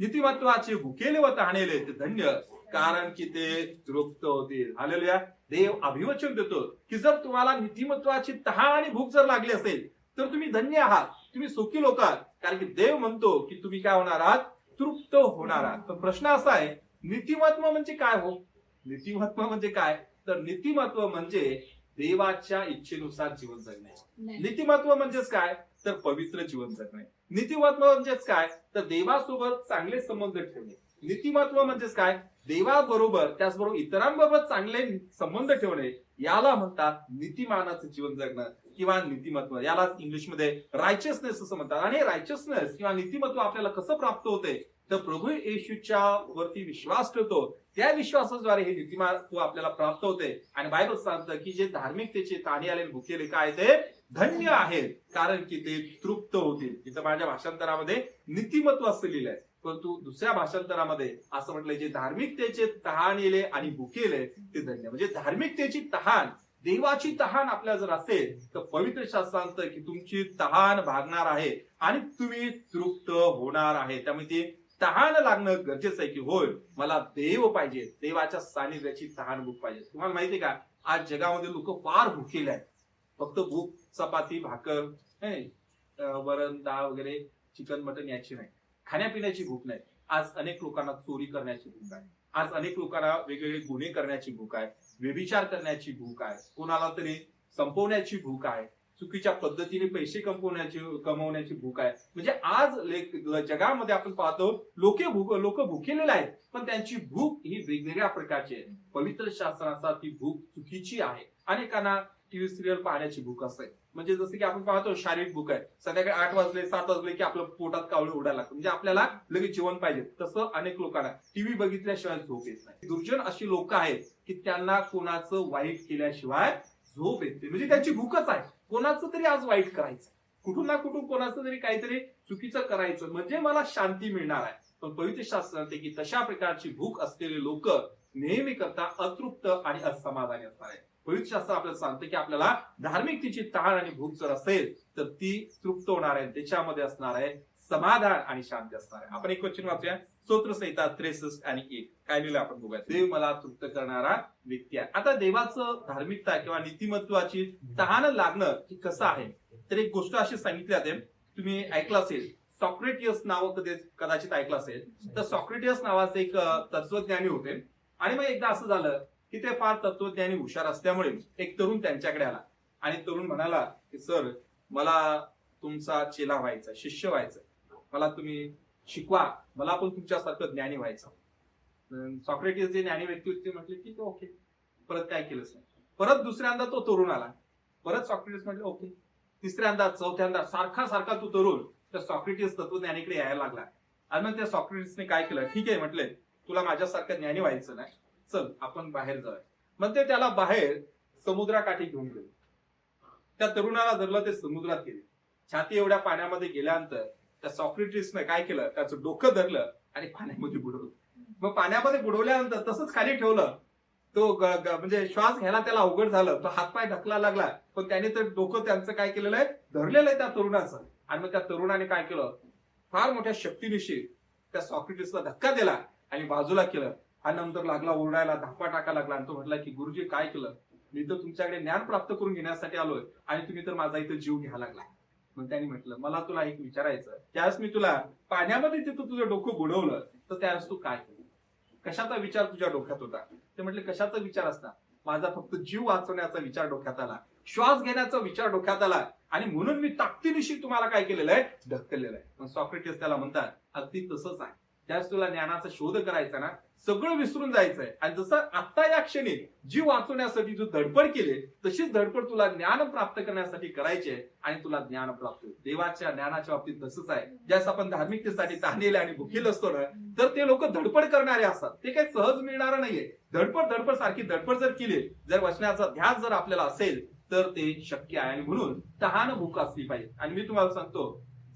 नीतिमत्वाचे भुकेले व तहानेले ते धन्य. कारण की ते तृप्त होतील. हालेलुया. देव अभिवचन देतो की जर तुम्हाला नीतिमत्वाची तहान आणि भूक जर लागली असेल तर तुम्ही धन्य आहात. तुम्ही सुखी लोक आहात. कारण की देव म्हणतो की तुम्ही काय होणार आहात? तृप्त होणार आहात. तर प्रश्न असा आहे नीतिमत्व म्हणजे काय हो? नीतिमत्व म्हणजे काय? तर नीतिमत्व म्हणजे देवाच्या इच्छेनुसार जीवन जगणे. नीतिमत्व म्हणजेच काय? तर पवित्र जीवन जगणे. नीतिमत्व म्हणजेच काय? तर देवासोबत चांगले संबंध ठेवणे. नीतिमत्व म्हणजेच काय? देवाबरोबर त्याचबरोबर इतरांबरोबर चांगले संबंध ठेवणे. याला म्हणतात नीतिमानाचं जीवन जगणं किंवा नीतिमत्व. याला इंग्लिशमध्ये रायचसनेस असं म्हणतात. आणि रायचसनेस किंवा नीतिमत्व आपल्याला कसं प्राप्त होते? तर प्रभू येशूच्या वरती विश्वास ठेवतो. त्या विश्वासाद्वारे हे नीतिमत्व आपल्याला प्राप्त होते. आणि बायबल सांगतं की जे धार्मिकतेचे ताणी आले भुकेले काय ते धन्य आहेत कारण की ते तृप्त होतील. इथं माझ्या भाषांतरामध्ये नीतिमत्व असं लिहिलंय. परंतु दुसऱ्या भाषांतरामध्ये असं म्हटलंय जे धार्मिकतेचे तहान येले आणि भुकेले ते धन्य. म्हणजे धार्मिकतेची तहान देवाची तहान आपल्या जर असेल तर पवित्र शास्त्र सांगतं की तुमची तहान भागणार आहे आणि तुम्ही तृप्त होणार आहे. त्यामुळे ते तहान लागणं गरजेचं आहे की होय मला देव पाहिजे देवाच्या सानिध्याची तहान भूक पाहिजे. तुम्हाला माहितीये का? आज जगामध्ये लोक फार भुकेले आहेत. फक्त भूक चपाती भाकर वरण डाळ वगैरे चिकन मटन याची नाही. खाण्यापिण्याची भूक नाही. आज अनेक लोकांना चोरी करण्याची भूक आहे. आज अनेक लोकांना वेगवेगळे गुन्हे करण्याची भूक आहे. व्यभिचार करण्याची भूक आहे. कोणाला तरी संपवण्याची भूक आहे. चुकीच्या पद्धतीने पैसे कमवण्याची कमवण्याची भूक आहे. म्हणजे आज जगामध्ये आपण पाहतो लोके भूक लोक भुकेलेले आहेत पण त्यांची भूक ही वेगवेगळ्या प्रकारची आहे. पवित्र शास्त्राचा ती भूक चुकीची आहे. अनेकांना टीव्ही सिरियल पाहण्याची भूक असते. म्हणजे जसं की आपण पाहतो शारीरिक भूक आहे. संध्याकाळी आठ वाजले सात वाजले की आपलं पोटात कावळे उडायला लागतं. म्हणजे आपल्याला लगेच जेवण पाहिजे. तसं अनेक लोकांना. टीव्ही बघितल्याशिवाय झोप येत नाही. दुर्जन अशी लोक आहेत की त्यांना कोणाचं वाईट केल्याशिवाय झोप येते. म्हणजे त्याची भूकच आहे. कोणाचं तरी आज वाईट करायचं. कुठून ना कुठून कोणाचं तरी काहीतरी चुकीचं करायचं. म्हणजे मला शांती मिळणार आहे. पण पवित्र शास्त्र सांगते की तशा प्रकारची भूक असलेले लोक नेहमी करता अतृप्त आणि असमाधानी असणार आहे पवित्र शास्त्र आपल्याला सांगते की आपल्याला धार्मिकतेची तहान आणि भूक जर असेल तर ती तृप्त होणार आहे त्याच्यामध्ये असणार आहे समाधान आणि शांती असणार आहे. आपण एक क्वेश्चन वाचूया. स्तोत्रसंहिता त्रेसष्ट आणि एक. काय लिहिलं आपण बघूया देव मला तृप्त करणारा व्यक्ती आहे. आता देवाचं धार्मिकता किंवा नीतिमत्वाची तहान लागणं हे कसं आहे? तर एक गोष्ट अशी सांगितली जाते तुम्ही ऐकलं असेल सॉक्रेटियस नाव कदाचित ऐकलं असेल तर सॉक्रेटियस नावाचे एक तत्वज्ञानी होते. आणि मग एकदा असं झालं की ते फार तत्वज्ञानी हुशार असल्यामुळे एक तरुण त्यांच्याकडे आला. आणि तरुण म्हणाला की सर मला तुमचा चेला व्हायचा शिष्य व्हायचं मला तुम्ही शिकवा. मला पण तुमच्यासारखं ज्ञानी व्हायचं. सॉक्रेटिस जे ज्ञानी व्यक्ती होते ते म्हटले की ओके परत काय केलंच नाही परत दुसऱ्यांदा तो तरुण आला. परत सॉक्रेटिस म्हटले ओके तिसऱ्यांदा चौथ्यांदा सारखा सारखा तू तरुण त्या सॉक्रेटिस तत्वज्ञानीकडे यायला लागला. आणि मग त्या सॉक्रेटिसने काय केलं? ठीक आहे म्हटले तुला माझ्यासारखं ज्ञानी व्हायचं नाही. चल आपण बाहेर जाऊया. मग ते त्याला बाहेर समुद्राकाठी घेऊन गेले. त्या तरुणाला धरलं ते समुद्रात गेले. छाती एवढ्या पाण्यामध्ये गेल्यानंतर त्या सॉक्रेटिसनं काय केलं? त्याचं डोकं धरलं आणि पाण्यामध्ये बुडवलं. मग पाण्यामध्ये बुडवल्यानंतर तसंच खाली ठेवलं. तो म्हणजे श्वास घ्यायला त्याला अवघड झालं. तो हातपाय ढकला लागला. पण त्याने तर डोकं त्यांचं काय केलेलं आहे? धरलेलं आहे त्या तरुणाचं. आणि मग त्या तरुणाने काय केलं? फार मोठ्या शक्तीनिशी त्या सॉक्रेटिसला धक्का दिला आणि बाजूला केलं. आणि नंतर लागला ओरडायला धापा टाका लागला आणि तो म्हटला की गुरुजी काय केलं? मी तर तुमच्याकडे ज्ञान प्राप्त करून घेण्यासाठी आलोय आणि तुम्ही तर माझा इथं जीव घ्यायला लागला मग त्यांनी म्हटलं मला तुला एक विचारायचं त्यावेळेस मी तुला पाण्यामध्ये तिथं तुझं डोकं बुडवलं तर त्यावेळेस तू काय कशाचा विचार तुझ्या डोक्यात होता? ते म्हटले कशाचा विचार असता? माझा फक्त जीव वाचवण्याचा विचार डोक्यात आला श्वास घेण्याचा विचार डोक्यात आला आणि म्हणून मी ताकदीनिशी तुम्हाला काय केलेलं आहे? ढकललेलं आहे. मग सॉक्रेटिस त्याला म्हणतात अगदी तसंच आहे. त्याच तुला ज्ञानाचा शोध करायचा ना सगळं विसरून जायचंय. आणि जसं आता या क्षणी जीव वाचवण्यासाठी तू धडपड केली तशीच धडपड तुला ज्ञान प्राप्त करण्यासाठी करायचे आणि तुला ज्ञान प्राप्त होईल. देवाच्या ज्ञानाच्या बाबतीत तसंच आहे. ज्यास आपण धार्मिकतेसाठी तहानेले आणि भुकील असतो ना तर ते लोक धडपड करणारे असतात. ते काही सहज मिळणार नाहीये. धडपड धडपड सारखी धडपड जर केली जर वचनाचा ध्यास जर आपल्याला असेल तर ते शक्य आहे. आणि म्हणून तहान भूक असली पाहिजे. आणि मी तुम्हाला सांगतो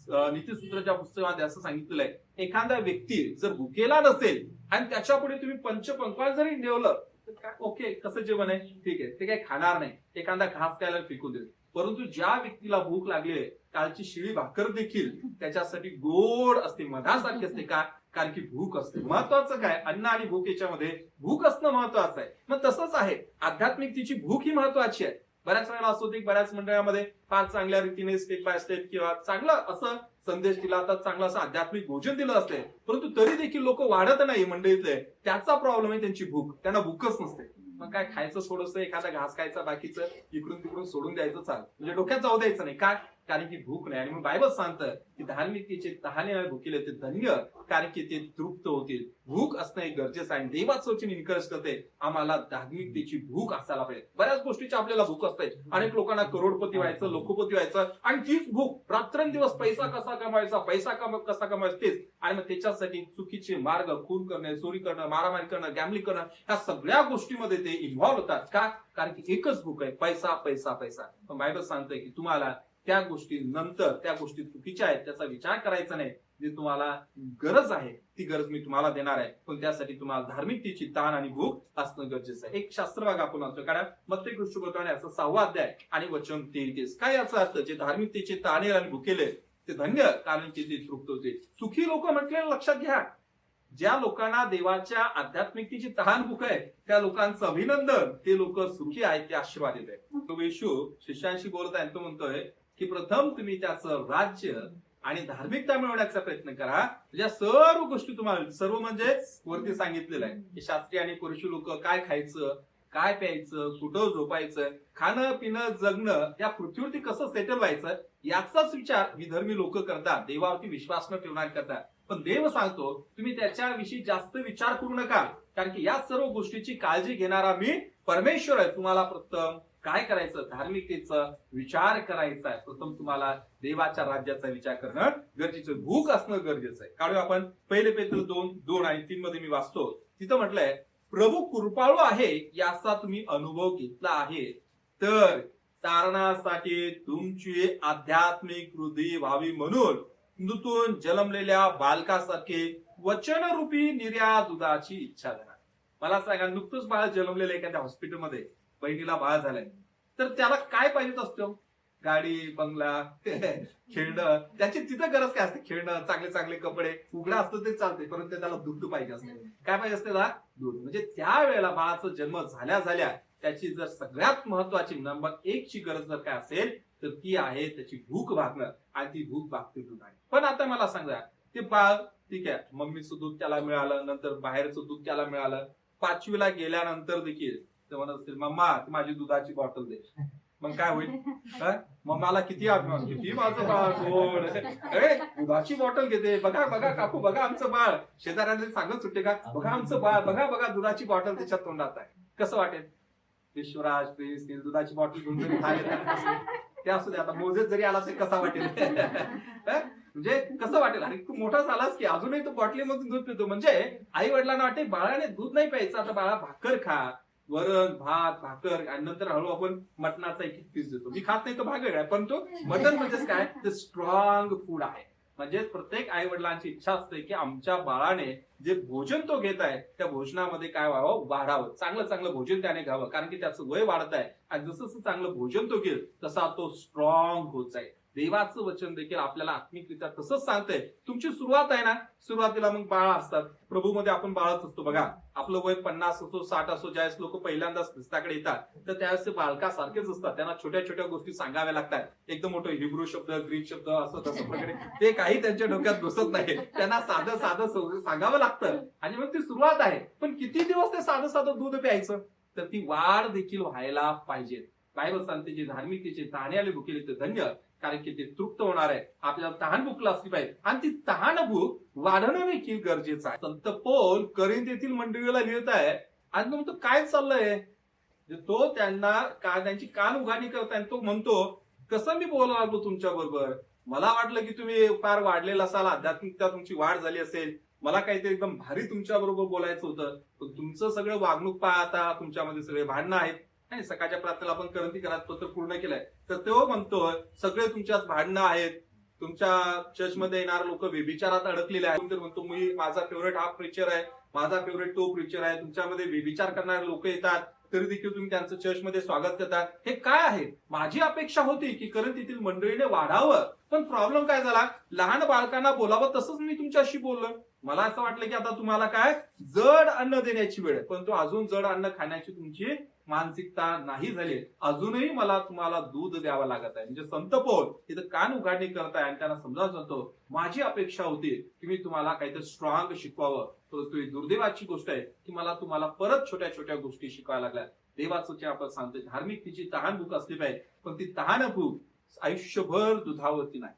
नीतिसूत्राच्या पुस्तकामध्ये असं सांगितलेलं आहे एखादा व्यक्ती जर भुकेला नसेल आणि त्याच्या पुढे तुम्ही पंचपंक्वाळ जरी ठेवलं तर ओके कसं जेवण आहे? ठीक आहे. ते काही खाणार नाही. एखादा घास खायला फेकून देईल. परंतु ज्या व्यक्तीला भूक लागली आहे कालची शिळी भाकर देखील त्याच्यासाठी गोड असते मधासारखी असते का? कारण की भूक असते. महत्वाचं काय? अन्न आणि भूक याच्यामध्ये भूक असणं महत्वाचं आहे. मग तसंच आहे. आध्यात्मिकतेची भूक ही महत्वाची आहे. बऱ्याच वेळेला असं होते की बऱ्याच मंडळामध्ये फार चांगल्या रीतीने स्टेप बाय स्टेप किंवा चांगलं असं संदेश दिला जातात चांगलं असं आध्यात्मिक भोजन दिलं असते. परंतु तरी देखील लोक वाढत नाही मंडळीतले. त्याचा प्रॉब्लेम आहे त्यांची भूक. त्यांना भूकच नसते. मग काय खायचं थोडंसं एखादा घास खायचा बाकीचं इकडून तिकडून सोडून द्यायचं चाल. म्हणजे डोक्यात जाऊ द्यायचं नाही. काय? कारण की भूक नाही. आणि मग बायबल सांगतं की धार्मिकतेचे तहाने भूकेले ते धन्य कारण की ते तृप्त होतील. भूक असणं हे गरजेचं आहे. देवाच वचन इन्करेज करते. आम्हाला धार्मिकतेची भूक असायला पाहिजे. बऱ्याच गोष्टीची आपल्याला भूक असते. अनेक लोकांना करोडपती व्हायचं लोकपती व्हायचं आणि तीच भूक रात्रंदिवस पैसा कसा कमवायचा पैसा कम कसा कमवायचा तेच. आणि मग त्याच्यासाठी चुकीचे मार्ग खून करणे चोरी करणं मारामारी करणं गॅमलिंग करणं ह्या सगळ्या गोष्टीमध्ये ते इन्व्हॉल्व्ह होतात. का? कारण की एकच भूक आहे. पैसा पैसा पैसा. पण बायबल सांगतंय की तुम्हाला त्या गोष्टी नंतर त्या गोष्टी चुकीच्या आहेत त्याचा विचार करायचा नाही जे तुम्हाला गरज आहे ती गरज मी तुम्हाला देणार आहे. पण त्यासाठी तुम्हाला धार्मिकतेची ताण आणि भूक असणं गरजेचं आहे. एक शास्त्र भाग आपण असतो कारण मग ते असं याचा सहावा अध्याय आणि वचन तेहतीस काय याचा अर्थ? जे धार्मिकतेचे ताणे आणि भुकेले ते धन्य कारण की ते तृप्त होते. सुखी लोक म्हटलेलं लक्षात घ्या. ज्या लोकांना देवाच्या आध्यात्मिकतेची तहान भूक आहे त्या लोकांचं अभिनंदन ते लोक सुखी आहेत ते आशीर्वादित आहे तो येशू शिष्यांशी बोलत आहे तो म्हणतोय की प्रथम तुम्ही त्याचं राज्य आणि धार्मिकता मिळवण्याचा प्रयत्न करा. या सर्व गोष्टी तुम्हाला सर्व म्हणजे वरती सांगितलेलं आहे. की शास्त्री आणि पुरुषी लोक काय खायचं काय प्यायचं कुठं झोपायचं खाणं पिणं जगणं या पृथ्वीवरती कसं सेटल व्हायचं याचाच विचार विधर्मी लोक करतात. देवावरती विश्वास न ठेवणार करतात. पण देव सांगतो तुम्ही त्याच्याविषयी जास्त विचार करू नका. कारण की या सर्व गोष्टीची काळजी घेणारा मी परमेश्वर आहे. तुम्हाला प्रथम काय करायचं? धार्मिकतेचा विचार करायचा आहे प्रथम तुम्हाला देवाच्या राज्याचा विचार करणं गरजेचं. भूक असणं गरजेचं आहे कारण आपण. पहिले पेत्र दोन दोन आणि तीन मध्ये मी वाचतो. तिथं म्हटलंय प्रभू कृपाळू आहे याचा तुम्ही अनुभव घेतला आहे. तर तारणासाठी तुमची आध्यात्मिक वृद्धी व्हावी म्हणून नूतन जन्मलेल्या बालकासारखे वचनरूपी निर्या दुधाची इच्छा धरा. मला सांगा नुकतंच बाळ जन्मलेलं एखाद्या हॉस्पिटलमध्ये बहिणीला बाळ झालंय. तर त्याला काय पाहिजेत असतो? गाडी बंगला खेळणं. त्याची तिथं गरज काय असते? खेळणं चांगले चांगले कपडे. उघडा असतं ते चालते परंतु त्याला दूध पाहिजे असते. काय पाहिजे असते त्याला? दूध म्हणजे त्या वेळेला बाळाचा जन्म झाल्या झाल्या त्याची जर सगळ्यात महत्वाची नंबर एक ची गरज जर काय असेल तर ती आहे त्याची भूक भागणं. आणि ती भूक भागते दुधाने. पण आता मला सांगा ते बाळ ठीक आहे मम्मीचं दूध त्याला मिळालं नंतर बाहेरचं दूध त्याला मिळालं. पाचवीला गेल्यानंतर देखील तेव्हा नसतील मम्मा ती माझी दुधाची बॉटल दे. मग काय होईल? मग मला किती अभिमान किती माझं बाळ कोण? अरे दुधाची बॉटल घेते बघा बघा काकू बघा आमचं बाळ. शेजाऱ्याने सांगत सुट्टे का? बघा आमचं बाळ बघा बघा दुधाची बॉटल त्याच्यात तोंडात आहे. कसं वाटेल? विश्वराज प्रिन्स दुधाची बॉटल घेऊन जरी ते असू दे आता मोजेस जरी आला तरी कसा वाटेल? म्हणजे कसं वाटेल? आणि तू मोठा झालास की अजूनही तू बॉटलीमधून दूध पितो. म्हणजे आई वडिलांना वाटते बाळाने दूध नाही प्यायचं आता बाळा भाकर खा. वरण भात भाकर आणि नंतर हळू आपण मटणाचा एक पीस देतो. मी खात नाही तो भाग आहे पण तो मटण म्हणजेच काय? ते स्ट्रॉंग फूड आहे. म्हणजे प्रत्येक आई वडिलांची इच्छा असते की आमच्या बाळाने जे भोजन तो घेत आहे त्या भोजनामध्ये काय व्हावं? वाढावं. चांगलं चांगलं भोजन त्याने घ्यावं. कारण की त्याचं वय वाढत आहे. आणि जसं जसं चांगलं भोजन तो घेईल तसा तो स्ट्रॉंग होत जाईल. देवाचं वचन देखील आपल्याला आत्मिकरित्या तसंच सांगतंय. तुमची सुरुवात आहे ना? सुरुवातीला मग बाळ असतात. प्रभूमध्ये आपण बाळच असतो. बघा आपलं वय पन्नास असो साठ असो ज्यावेळेस लोक पहिल्यांदाच ख्रिस्ताकडे येतात तर त्यावेळेस ते बालकासारखेच असतात. त्यांना छोट्या छोट्या गोष्टी सांगाव्या लागतात. एकदम मोठं हिब्रू शब्द ग्रीक शब्द असं तसं प्रकारे. ते काही त्यांच्या डोक्यात घुसत नाही. त्यांना साधं साधं सांगावं लागतं. आणि मग ती सुरुवात आहे. पण किती दिवस ते साधं साधं दूध प्यायचं? तर ती वाढ देखील व्हायला पाहिजे. बायबल सांगते जे धार्मिकतेचे ताणे आले भुकेले ते धन्य. कारण की ते तृप्त होणार आहे. आपल्याला तहान भूक असली पाहिजे. आणि ती तहान भूक वाढणं देखील गरजेचं आहे. संत पोल करीन येथील मंडळीला लिहित आहे. आणि तो म्हणतो काय चाललंय? तो त्यांना का त्यांची कान उघाडी करताय तो म्हणतो कसं मी बोलायला लागलो तुमच्या बरोबर मला वाटलं की तुम्ही फार वाढलेला असाल आध्यात्मिकता तुमची वाढ झाली असेल. मला काहीतरी एकदम भारी तुमच्या बरोबर बोलायचं होतं. पण तुमचं सगळं वागणूक पाहता तुमच्यामध्ये सगळे भांडणं आहेत. नाही सकाळच्या प्रार्थनेला आपण करंती घरात पत्र पूर्ण केलंय. तर तो म्हणतोय सगळे तुमच्यात भांडणं आहेत. तुमच्या चर्चमध्ये येणारे लोक व्यभिचारात अडकलेले आहेत. तर म्हणतो मी माझा फेवरेट हा प्रिचर आहे. माझा फेवरेट तो प्रिचर आहे. तुमच्यामध्ये व्यभिचार करणारे लोक येतात. तरी देखील तुम्ही त्यांचं चर्चमध्ये स्वागत करता. हे काय आहे? माझी अपेक्षा होती की करण तेथील मंडळीने वाढावं. पण प्रॉब्लेम काय झाला? लहान बालकांना बोलावं तसंच मी तुमच्याशी बोललो. मला असं वाटलं की आता तुम्हाला काय? जड अन्न देण्याची वेळ परंतु अजून जड अन्न खाण्याची तुमची मानसिकता नाही झाली. अजूनही मला तुम्हाला दूध द्यावं लागत आहे. म्हणजे संत पोल तिथं कान उघडणी करताय आणि त्यांना समजावून सांगतो. माझी अपेक्षा होती की मी तुम्हाला काहीतरी स्ट्रॉंग शिकवावं. ही दुर्दैवाची गोष्ट आहे की मला तुम्हाला परत छोट्या छोट्या गोष्टी शिकवायला लागल्या देवाचं जे आपण सांगतोय धार्मिक तिची तहान भूक असली पाहिजे पण ती तहान भूक आयुष्यभर दुधावरती नाही.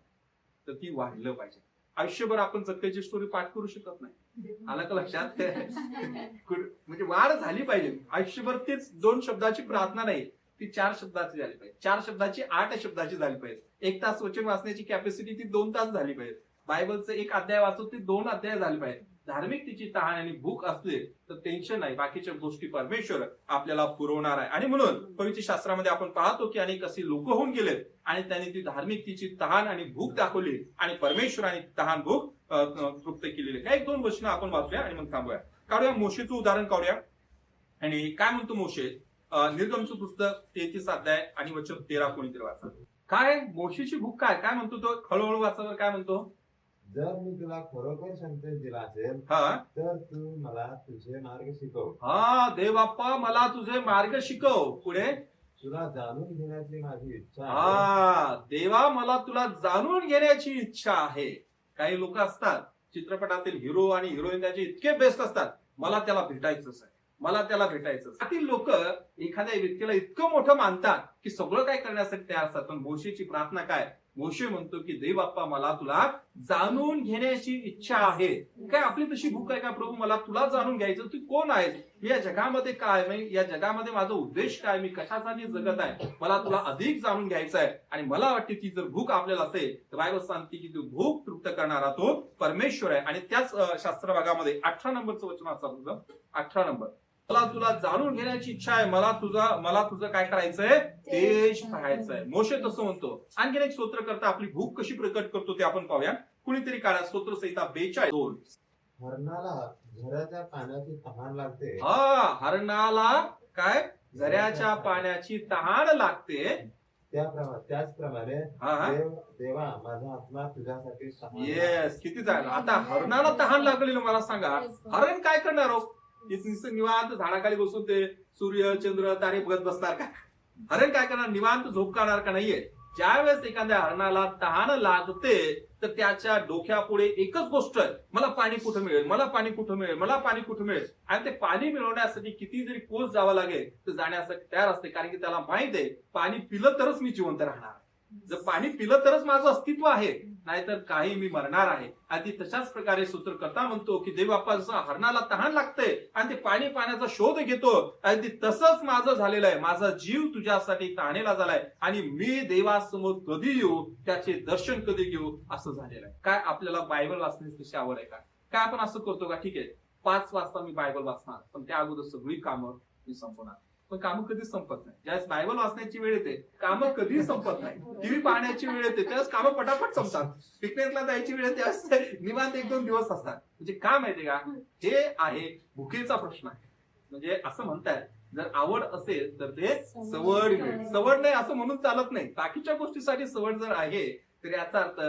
तर ती वाढलं पाहिजे. आयुष्यभर आपण सत्याची स्टोरी पाठ करू शकत नाही. आलं का लक्षात? म्हणजे वाढ झाली पाहिजे. आयुष्यभर तेच दोन शब्दाची प्रार्थना नाही ती चार शब्दाची झाली पाहिजे. चार शब्दाची आठ शब्दाची झाली पाहिजे. एक तास वचन वाचण्याची कॅपॅसिटी ती दोन तास झाली पाहिजे. बायबलचं एक अध्याय वाचून ते दोन अध्याय झाले पाहिजे. धार्मिक तिची तहान आणि भूक असले तर टेन्शन नाही. बाकीच्या गोष्टी परमेश्वर आपल्याला पुरवणार आहे. आणि म्हणून पवित्र शास्त्रामध्ये आपण पाहतो की अनेक असे लोक होऊन गेलेत आणि त्यांनी ती धार्मिक तिची तहान आणि भूक दाखवली आणि परमेश्वराने तहान भूक तृप्त केलेली. काही एक दोन वचनं आपण वाचूया आणि मग थांबूया. काढूया मोशेचं उदाहरण काढूया. आणि काय म्हणतो मोशे? निर्गमचं पुस्तक तेहतीस अध्याय आणि वचन तेरा कोणीतरी वाचा काय? मोशीची भूक काय? काय म्हणतो तो? हळूहळू वाचावर काय म्हणतो? जर मी तुला खरोखर संदेश दिला असेल हा? तर तू मला तुझे मार्ग शिकव. हा देव बाप्पा मला तुझे मार्ग शिकव. पुढे? तुला जाणून घेण्याची माझी इच्छा आहे. हा देवा मला तुला जाणून घेण्याची इच्छा आहे. काही लोक असतात चित्रपटातील हिरो आणि हिरोईन त्याचे इतके बेस्ट असतात. मला त्याला भेटायचंच आहे. मला त्याला भेटायचं त्यातील लोक एखाद्या व्यक्तीला इतकं मोठं मानतात की सगळं काय करण्यासाठी तयार असतात पण मोशेची प्रार्थना काय? मोशे म्हणतो की देव बाप्पा मला तुला जाणून घेण्याची इच्छा आहे. काय आपली तशी भूक आहे का प्रभू? मला तुला जाणून घ्यायचं तू कोण आहेस? या जगामध्ये काय म्हणजे या जगामध्ये माझा उद्देश काय मी कशाचा मी जगत आहे? मला तुला अधिक जाणून घ्यायचं आहे. आणि मला वाटते ती जर भूक आपल्याला असेल तर बायबल सांगते की तू भूक तृप्त करणारा तो परमेश्वर आहे. आणि त्याच शास्त्र भागामध्ये अठरा नंबरचं वचन वाचा अठरा नंबर. मला तुला जाणून घेण्याची इच्छा आहे. मला तुझा मला तुझं काय करायचंय? तेज पाहायचंय. मोशे तसं म्हणतो. आणखीन एक स्तोत्र करता आपली भूक कशी प्रकट करतो ते आपण पाहूया कुणीतरी काढा. स्तोत्र संहिता बेचाळीस दोन. हरणाला झऱ्याच्या पाण्याची तहान लागते. हा हरणाला काय? झऱ्याच्या पाण्याची तहान लागते. त्याप्रमाणे त्याचप्रमाणे हा हा. देव देवा माझा आत्मा तुझ्यासाठी येस किती झालं? आता हरणाला तहान लागलेलं मला सांगा. हरण काय करणार हो? नुसतं निवांत झाडाखाली बसून ते सूर्य चंद्र तारे बघत बसणार का? हरण काय करणार? निवांत झोप काढणार का नाहीये? ज्यावेळेस एखाद्या हरणाला तहान लागते तर त्याच्या डोक्यापुढे एकच गोष्ट आहे. मला पाणी कुठं मिळेल? मला पाणी कुठं मिळेल? मला पाणी कुठं मिळेल? आणि ते पाणी मिळवण्यासाठी किती जरी कोस जावं लागेल तर जाण्यासाठी तयार असते. कारण की त्याला माहीत आहे पाणी पिलं तरच मी जिवंत राहणार. जर पाणी पिलं तरच माझं अस्तित्व आहे. नाहीतर काही मी मरणार आहे. आणि ती तशाच प्रकारे सूत्रकर्ता म्हणतो की देव बाप्पा जसं हरणाला तहान लागतंय आणि ते पाणी पाण्याचा शोध घेतो आणि ती तसंच माझं झालेलं आहे. माझा जीव तुझ्यासाठी तहानेला झालाय आणि मी देवासमोर कधी येऊ त्याचे दर्शन कधी घेऊ असं झालेलं आहे. काय आपल्याला बायबल वाचण्याची तशी आवड आहे का? काय आपण असं करतो का? ठीक आहे. पाच वाजता मी बायबल वाचणार पण त्या अगोदर सगळी कामं मी संपवणार. पण कामं कधीच संपत नाही. ज्यावेळेस बायबल वाचण्याची वेळ येते कामं कधीच संपत नाही. टीव्ही पाहण्याची वेळ येते त्यावेळेस कामं पटापट संपतात. पिकनिकला जायची वेळ येते त्यावेळेस निवांत एक दोन दिवस असतात. म्हणजे का माहितीये का? हे आहे भुकेचा प्रश्न आहे. म्हणजे असं म्हणताय जर आवड असेल तर ते सवड मिळेल. सवड नाही असं म्हणून चालत नाही. बाकीच्या गोष्टीसाठी सवड जर आहे तर याचा अर्थ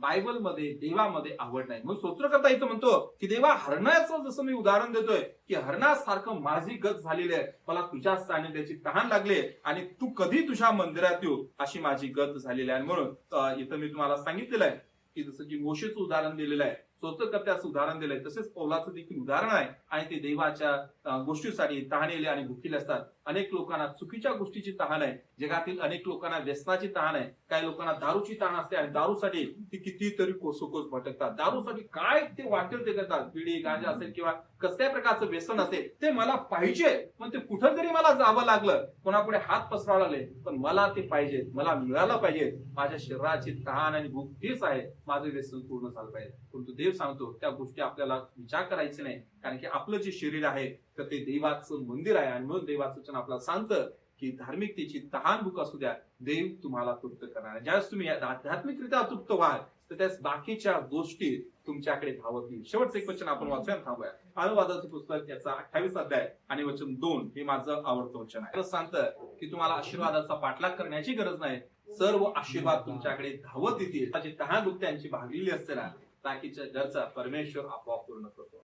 बायबलमध्ये देवामध्ये आवड नाही. मग स्तोत्रकर्ता इथं म्हणतो की देवा हरणाचं जसं मी उदाहरण देतोय की हरणासारखं माझी गत झालेली आहे. मला तुझ्या सानिध्याची तहान लागली आणि तू कधी तुझ्या मंदिरात येऊ? अशी माझी गत झालेली आहे. म्हणून इथं मी तुम्हाला सांगितलेलं आहे की जसं की मोशेचं उदाहरण दिलेलं आहे. स्तोत्रकर्त्याचं उदाहरण दिलंय. तसेच पौलाचं देखील उदाहरण आहे. आणि ते देवाच्या गोष्टीसाठी तहानेले आणि भुकीले असतात. अनेक लोकांना चुकीच्या गोष्टीची तहान आहे. जगातील अनेक लोकांना व्यसनाची तहान आहे. काही लोकांना दारूची तहान असते आणि दारूसाठी ती कितीतरी कोसोकोस भटकतात. दारूसाठी काय ते वाटेल ते करतात. बिडी गांजा असेल किंवा कसल्याही प्रकारचं व्यसन असेल ते मला पाहिजे. पण ते कुठं तरी मला जावं लागलं. कोणापुढे हात पसरावं लागले. पण मला ते पाहिजे. मला मिळालं पाहिजे. माझ्या शरीराची तहान आणि भूक तीच आहे. माझं व्यसन पूर्ण झालं पाहिजे. परंतु देव सांगतो त्या गोष्टी आपल्याला विचार करायचे नाही. कारण की आपलं जे शरीर आहे तर ते देवाचं मंदिर आहे आणि म्हणून देवाचं वचन आपल्याला सांगतं की धार्मिकतेची तहान भूक असू द्या देव तुम्हाला तृप्त करणार ज्यावेळेस तुम्ही आध्यात्मिकरित्या तृप्त व्हाल तर त्यास बाकीच्या गोष्टी तुमच्याकडे धावत येईल शेवटचं एक वचन आपण वाचूया थांबूया. अनुवादाचं पुस्तक याचा अठ्ठावीस अध्याय आणि वचन दोन हे माझं आवडतं वचन आहे. सांगतं की तुम्हाला आशीर्वादाचा पाठलाग करण्याची गरज नाही. सर्व आशीर्वाद तुमच्याकडे धावत येतील. त्याची तहान दुःख त्यांची भागलेली असते ना बाकीच्या घरचा परमेश्वर आपोआप पूर्ण करतो.